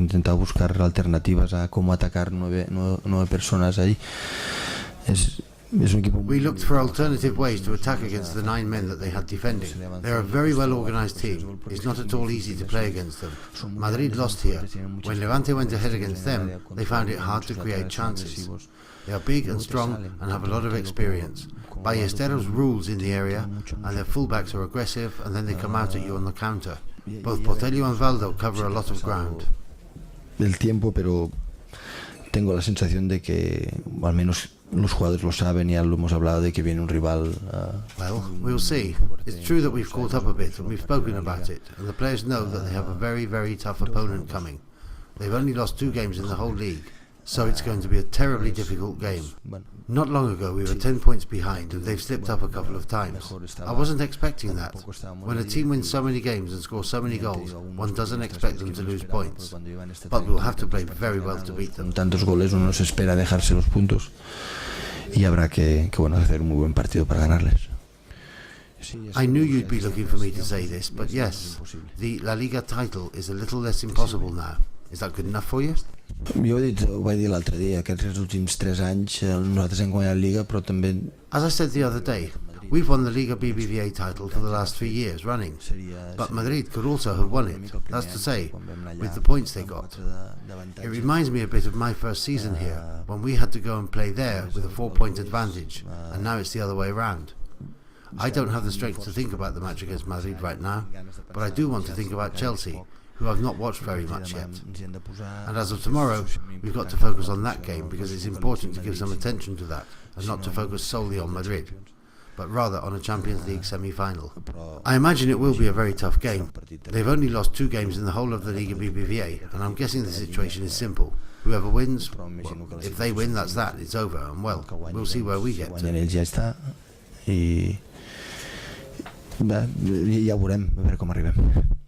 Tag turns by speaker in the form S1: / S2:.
S1: intentado buscar alternativas a cómo atacar nueve, nueve, nueve personas ahí. Es, es un equipo
S2: We looked for alternative ways to attack against the nine men that they had defending. They're a very well organised team. It's not at all easy to play against them. Madrid lost here. When Levante went ahead against them, they found it hard to create chances. They are big and strong and have a lot of experience. Ballesteros rules in the area, and their fullbacks are aggressive, and then they come out at you on the counter. Both Portello and Valdo cover a lot of ground.
S1: Del tiempo, pero tengo la sensación de que al menos los jugadores lo saben y ya lo hemos hablado de que viene un rival ah,
S2: Well, we'll see. It's true that we've caught up a bit and we've spoken about it, and the players know that they have a very, very tough opponent coming. They've only lost two games in the whole league, so it's going to be a terribly difficult game. Not long ago, we were 10 points behind, and they've slipped up a couple of times. I wasn't expecting that. When a team wins so many games and scores so many goals, one doesn't expect them to lose points. But we'll have to play very well to beat them.
S1: tantos goles uno se espera dejarse los puntos y habrá que, que, bueno hacer un muy buen partido para ganarles.
S2: I knew you'd be looking for me to say this, but yes, the La Liga title is a little less impossible now. Is that good enough for you?
S1: Jo he dit, ho vaig dir l'altre dia, aquests últims 3 anys eh, nosaltres hem guanyat Lliga, però també
S2: As I said the other day, we've won the Liga BBVA title for the last three years running. But Madrid could also have won it. That's to say, with the points they got. It reminds me a bit of my first season here, when we had to go and play there with a four-point advantage, and now it's the other way around. I don't have the strength to think about the match against Madrid right now, but I do want to think about Chelsea, who I've not watched very much yet. And as of tomorrow, we've got to focus on that game because it's important to give some attention to that and not to focus solely on Madrid, but rather on a Champions League semi-final. I imagine it will be a very tough game. They've only lost two games in the whole of the Liga BBVA, and I'm guessing the situation is simple. Whoever wins, well, if they win, that's that. It's over, and well, we'll see where we get to.
S1: ja bé, ja ho veurem, a veure com arribem.